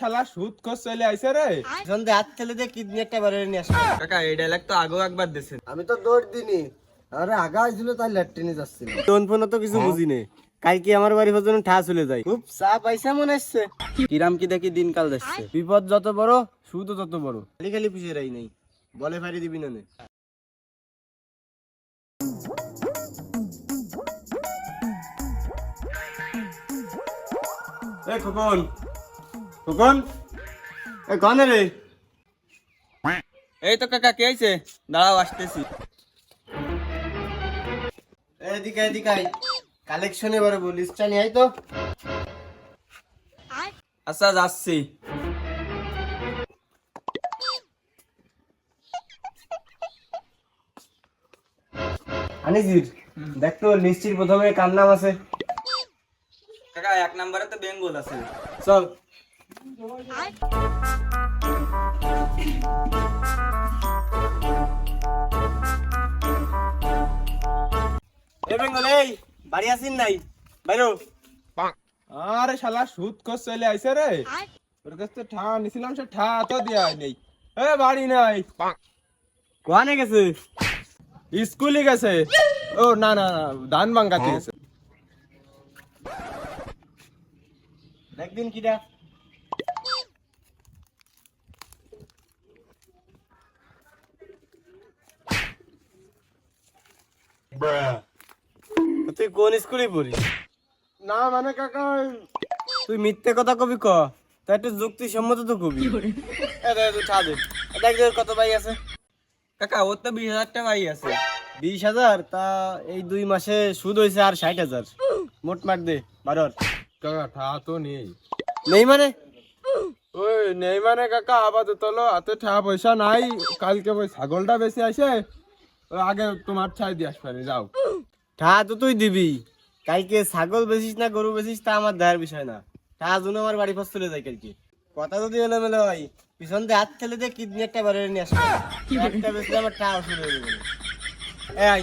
শালা সুদ চলে আইছে রে। সন্ধে হাত খেলে দিয়ে কিডনি একটা বারে নিয়ে কাকা এই ডায়লগ তো আগেও একবার আমি তো দৌড় দিনি আরে আগা ছিল তাই ল্যাট্রিনে যাচ্ছিল। ফোন ফোন তো কিছু বুঝি নে কালকে আমার বাড়ি পর্যন্ত ঠা চলে যায়। খুব চা পয়সা মনে আসছে কিরাম কি দেখি দিনকাল যাচ্ছে। বিপদ যত বড় সুদও তত বড়। খালি খালি পুষে রাই নাই। বলে ফারি দিবি না খোকন খোকন এ গনে রে। এই তো কাকা কে আইছে? দাঁড়াও আসতেছি। এদিকে এদিকে আই কালেকশনে এবারে আই তো। আচ্ছা যাচ্ছি। আনিজির দেখ তো প্রথমে কার নাম আছে। কাকা এক নম্বরে তো বেঙ্গল আছে। চল। বাড়ি আসিন নাই? বাইরো। আরে শালা সুদ কর চলে আইছে রে। ওর কাছ ঠা নিছিলাম সে ঠা তো দেয়া নেই। এ বাড়ি নাই। কোয়ানে গেছে? স্কুলে গেছে। ও না না না, ধান ভাঙ্গাতে গেছে। দেখদিন কিটা। তুই কোন স্কুলে পড়িস? না মানে কাকা তুই মিথ্যে কথা কবি ক? তা একটু যুক্তি সম্মত তো কবি। দেখ কত ভাই আছে। কাকা ওর তো বিশ হাজার টাকাই আছে। বিশ হাজার? তা এই দুই মাসে সুদ হয়েছে আর ষাট হাজার। মোট মার দে বারোর কাকা ঠা তো নেই। নেই মানে? ওই নেই মানে কাকা আপাতত হাতে ঠা পয়সা নাই। কালকে ওই ছাগলটা বেশি আসে আগে তোমার ছাই দিয়ে আসবানি যাও। ঠা তো তুই দিবি। কালকে ছাগল বেচিস না গরু বেচিস তা আমার দেয়ার বিষয় না। ঠা জন্য আমার বাড়ি ফাস চলে যায় কালকে। কথা যদি এলোমেলো হয় পিছন দিয়ে হাত ঠেলে দিয়ে কিডনি একটা বারে নিয়ে আসবে একটা বেচলে আমার ঠা ওষুধ হয়ে যাবে। এ আই।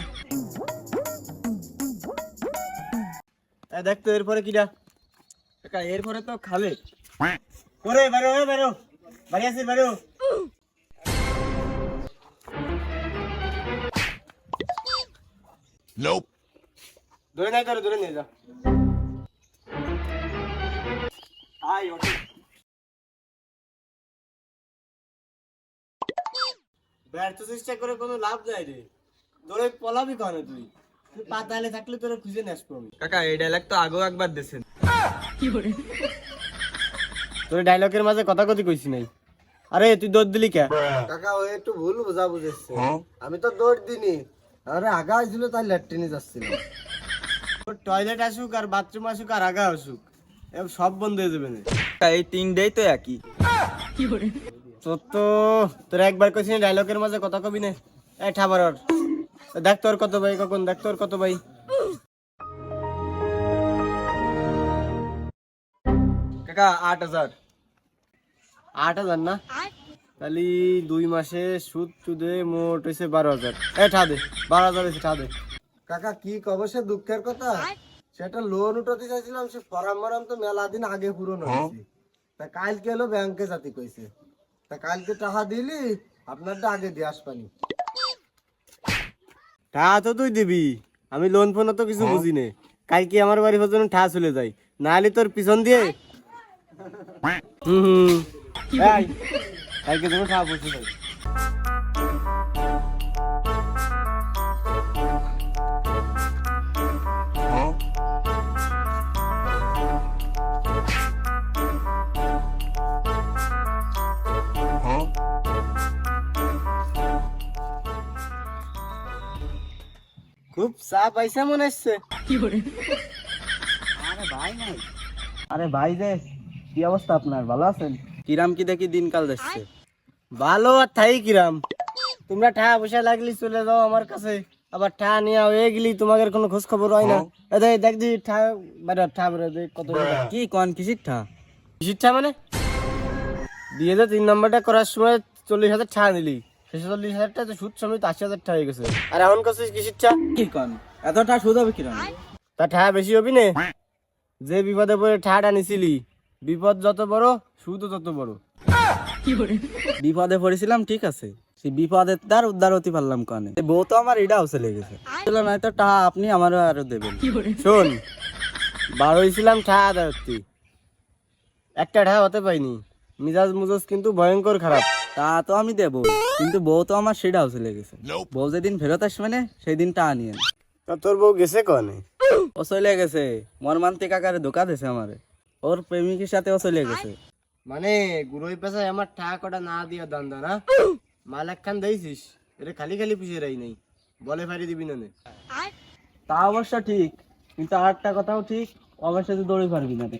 দেখ তো এরপরে কিটা এরপরে তো খালে। করে বেরো বেরো। বাড়ি আসিস বেরো। ধরে নাই ধরে ধরে নিয়ে যা। আয় ওঠে। ব্যর্থ চেষ্টা করে কোনো লাভ নাই রে। পলাবি কেন তুই। পাতালে থাকলে তোরা খুঁজে আসব আমি কাকা এই ডায়লগ তো আগেও একবার দিয়েছেন। তোর ডায়লগের মাঝে কথা কথি কইছি নাই। আরে তুই দৌড় দিলি কে? কাকা ও একটু ভুল বোঝা বুঝেছে আমি তো দৌড় দিনি আরে আগা ছিল তাই ল্যাট্রিনে যাচ্ছিল। টয়লেট আসুক আর বাথরুম আসুক আর আগা আসুক সব বন্ধ হয়ে যাবে না এই তিনটেই তো একই। তোর তো তোর একবার কইছি ডায়লগের মাঝে কথা কবি না? এই ঠাবার। দেখ তোর কত ভাই কখন দেখ তোর কত ভাই। কাকা আট হাজার। আট হাজার না? তাহলে দুই মাসে সুদ চুদে মোট হয়েছে বারো হাজার। এ ঠা দে বারো হাজার হয়েছে ঠা দে। কাকা কি কব সে দুঃখের কথা? সেটা লোন উঠাতে চাইছিলাম সে ফরাম মারাম তো মেলা দিন আগে পূরণ হয়েছে। তা কালকে এলো ব্যাংকে জাতি কইছে। তা কালকে টাকা দিলি আপনারটা আগে দিয়ে আসবানি। ঠা তো তুই দিবি আমি লোন ফোন তো কিছু বুঝি নে। কালকে আমার বাড়ি পর্যন্ত ঠা চলে যায়। নাহলে তোর পিছন দিয়ে হুম হুম। এই, কালকে তুমি ঠা বসে যাই খুব চা মনে হচ্ছে। আরে ভাই নাই। আরে ভাই যে কি অবস্থা আপনার? ভালো আছেন? কিরাম কি দেখি দিনকাল যাচ্ছে। ভালো আর ঠাই কিরাম। তোমরা ঠা পয়সা লাগলি চলে যাও আমার কাছে। আবার ঠা নিয়ে হয়ে গেলি তোমাদের কোনো খোঁজ খবর হয় না। এই দেখ দি ঠা বাইরে ঠা বেরো কত কি কন কিসির ঠা? কিসির ঠা মানে? বিয়ে যে তিন নম্বরটা করার সময় চল্লিশ হাজার ঠা নিলি। শেষে চল্লিশ হাজার টাকা তো সুদ সমেত আশি হাজার টাকা হয়ে গেছে। আর এখন করছিস কিসির ঠা? কি কন? এতটা সুদ হবে কিরাম? তা ঠা বেশি হবি না? যে বিপদে পড়ে ঠাটা নিছিলি বিপদ যত বড় সুদও তত বড়। বিপদে পড়েছিলাম ঠিক আছে। সেই বিপদের তার উদ্ধার হতে পারলাম কানে। বউ তো আমার এটা হাউসে লেগেছে বললাম, নয়তো টাকা আপনি আমার আরও দেবেন। শোন বার হয়েছিলাম ঠা আদায়ত্তি একটা ঠা হতে পাইনি মিজাজ মুজাজ কিন্তু ভয়ঙ্কর খারাপ। তা তো আমি দেবো। কিন্তু বউ তো আমার সেটা হাউসে লেগেছে বউ যেদিন ফেরত আসবে না সেই দিন টাকা নিয়ে তা তোর বউ গেছে কনে? ও চলে গেছে। মর্মান্তিক আকারে ধোকা দিছে আমারে। ওর প্রেমিকের সাথে ও চলে গেছে। মানে গুরুই পেশা আমার ঠা কটা না দিয়া দান্দা না মাল একখান দিয়েছিস এটা খালি খালি পুষে রাই নাই বলে ফারি দিবি না নে। তা অবশ্য ঠিক কিন্তু আরেকটা কথাও ঠিক অবশ্যই তুই দৌড়ে পারবি না রে।